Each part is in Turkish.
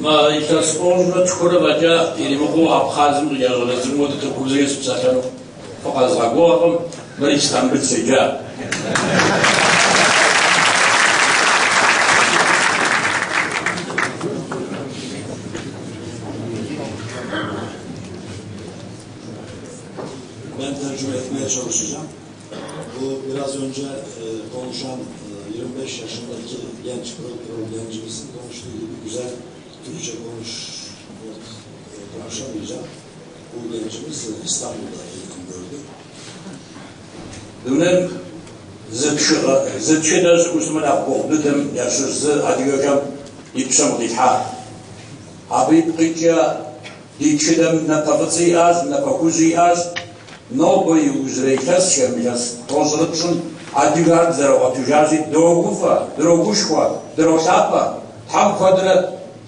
ما يتسقون تكورا بجا يريمكو أبخازم يغلزم وتتكوزي سبساتانو فقط زغاقوهم بل إسلام بتسجا Ben tercüme etmeye çalışacağım. Bu biraz önce e, konuşan e, 25 yaşındaki genç, gençimizin konuştuğu gibi güzel Türkçe konuş konuşamayacak. Bu gencimiz İstanbul'da eğitim gördü. Dönem zıtşıda zıkusumun akboğdudım yaşızı adigögem ipsam ditha. Abi qıçya dikşidem na tafıtsı az na kakuzi az no boyu uzreytas şemiyas tozılıpsın adigar zara atüjazi drogufa droguşva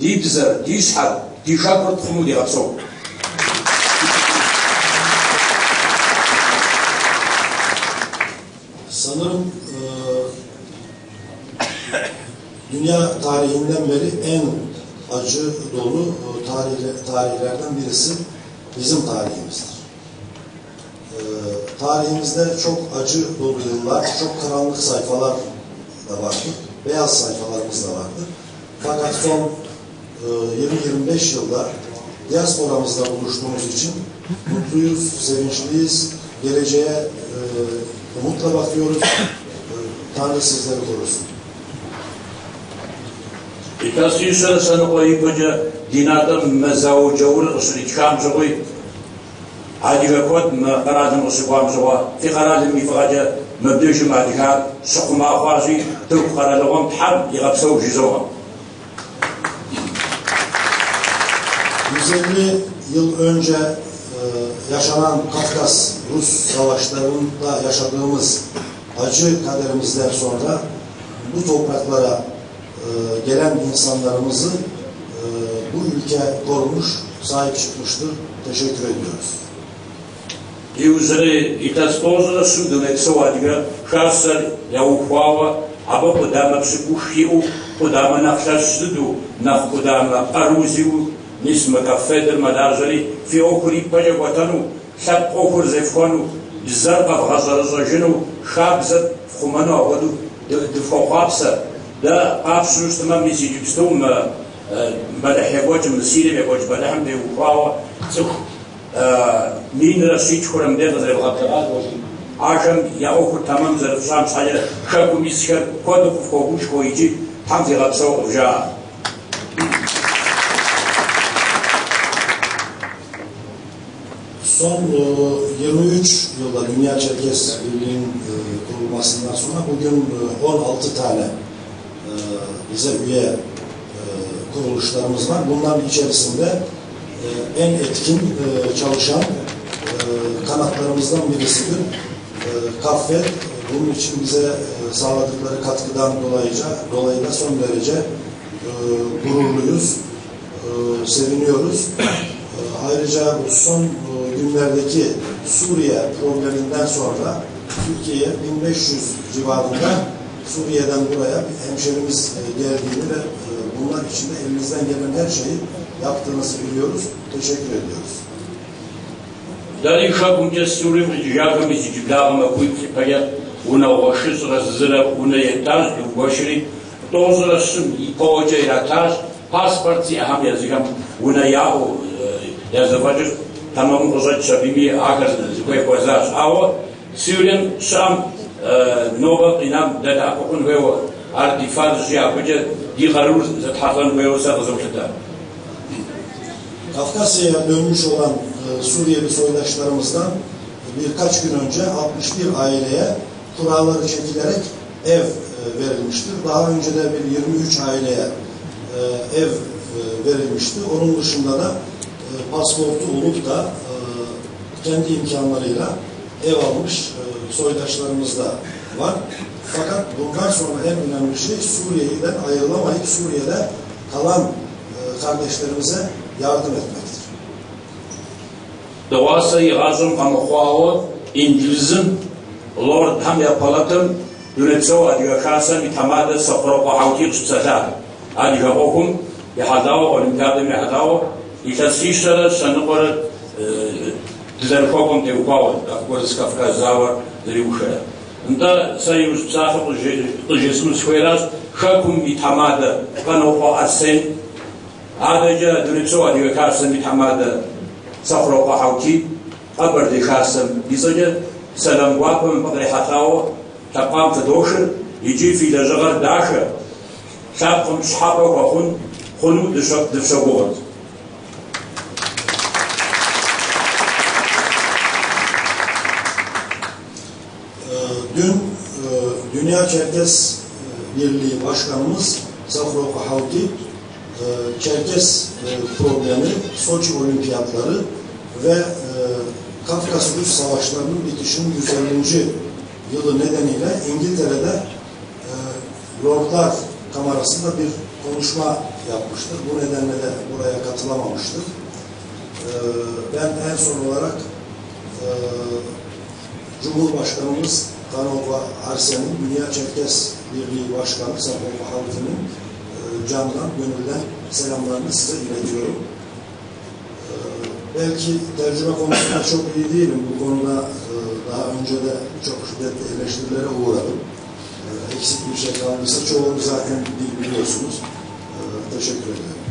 tam kadra dibzer dishar dişakır txumu diğatso. Sanırım e, dünya tarihinden beri en acı dolu e, tarihle- tarihlerden birisi bizim tarihimizdir. E, tarihimizde çok acı dolu yıllar, çok karanlık sayfalar da vardır. Beyaz sayfalarımız da vardır. Fakat son 20-25 yılda diasporamızda buluştuğumuz için mutluyuz, sevinçliyiz. Geleceğe e, umutla bakıyoruz. E, Tanrı sizleri korusun. İkası sonra sana koyup hoca dinada mezavu cavur usulü çıkam zoy. Hadi ve kod me karadın usulü kuam zoğa. Fi karadın mi fakaca mebdüşüm adika sokma afazi Türk karadığım tam yigapsav jizoğa. 150 yıl önce e, yaşanan Kafkas Rus savaşlarında yaşadığımız acı kaderimizden sonra bu topraklara e, gelen insanlarımızı e, bu ülke korumuş, sahip çıkmıştır. Teşekkür ediyoruz. И узре и таспозна судна ксавадига шасар я ухвава аба подама псикушиу подама нахшасду нах подама арузиу Nismeka fedrma darzali fi okuri palya gwatanu şap okur zefkanu bizar avhazaraza jinu şabzat fkumanu avadu difo kapsa da kapsu üstüme misi cipstum ملحي بوج مسيري بوج بلحم بي وقاوة تخ مين رسيج خورم دير زي الغطرات عشان يأوكو تمام زي الفسام ساجر شاكو ميس شر كودو كفكوكوش كويجي حمد غبسو رجاء Son e, 23 yılda Dünya Çerkes Birliği'nin e, kurulmasından sonra bugün e, 16 tane e, bize üye e, kuruluşlarımız var. Bunların içerisinde e, en etkin e, çalışan e, kanatlarımızdan birisidir. E, Kaffet bunun için bize e, sağladıkları katkıdan dolayıca, dolayı da son derece e, gururluyuz, e, seviniyoruz. E, Ayrıca bu son e, günlerdeki Suriye probleminden sonra Türkiye'ye 1500 civarında Suriye'den buraya bir hemşerimiz e, geldiğini ve e, bunlar için de elimizden gelen her şeyi yaptığınızı biliyoruz. Teşekkür ediyoruz. Дали шагум те сурим жагам из жиглагам акуйти пая уна вошис раззыра уна етаж вошри тозра сум и пооча иратаж паспорт си ахам языгам уна яу язываджир тамам озат шабими агар зикой козаш ао сюрем шам нова инам дата акун вео артифад жия куджа дигарур затхатан вео са гызымшыта Kafkasya'ya dönmüş olan e, Suriyeli soydaşlarımızdan birkaç gün önce 61 aileye kuraları çekilerek ev e, verilmiştir. Daha önce de bir 23 aileye e, ev e, verilmişti. Onun dışında da e, pasportu olup da e, kendi imkanlarıyla ev almış e, soydaşlarımız da var. Fakat bundan sonra en önemli şey Suriye'den ayrılamayıp Suriye'de kalan e, kardeşlerimize yardım etmektir. Doğası yığazım kamuhuağı İngilizim Lord ham yapaladım Dünetso adiga kasa mi tamada safro pa hauti tutsata И та сишара шанобара дэрхоком те упава, так вот с Кавказава дрюшера. Нда союз цахал жесус хвейрас хакум и тамада канопа асен ададжа дрицо адиве карсам и тамада сахропа хауки قبر دي خاسم يسجد سلام واقم بقري حتاو تقام تدوشر يجي في لجغر داشر شاقم شحابه وخن خنو دشق دفشقوغت Dün e, Dünya Çerkes e, Birliği Başkanımız Zafro Kahavdi e, Çerkes e, problemi, Soçi Olimpiyatları ve e, Kafkas Rus Savaşları'nın bitişinin 150. yılı nedeniyle İngiltere'de e, Lordlar Kamerası'nda bir konuşma yapmıştır. Bu nedenle de buraya katılamamıştır. E, Ben en son olarak e, Cumhurbaşkanımız Kanova Arsen'in Dünya Çerkes Birliği Başkanı Safa Havli'nin e, candan, gönülden selamlarını size iletiyorum. E, belki tercüme konusunda çok iyi değilim. Bu konuda e, daha önce de çok şiddetli eleştirilere uğradım. E, eksik bir şey kaldıysa çoğunu zaten biliyorsunuz. Teşekkür ederim.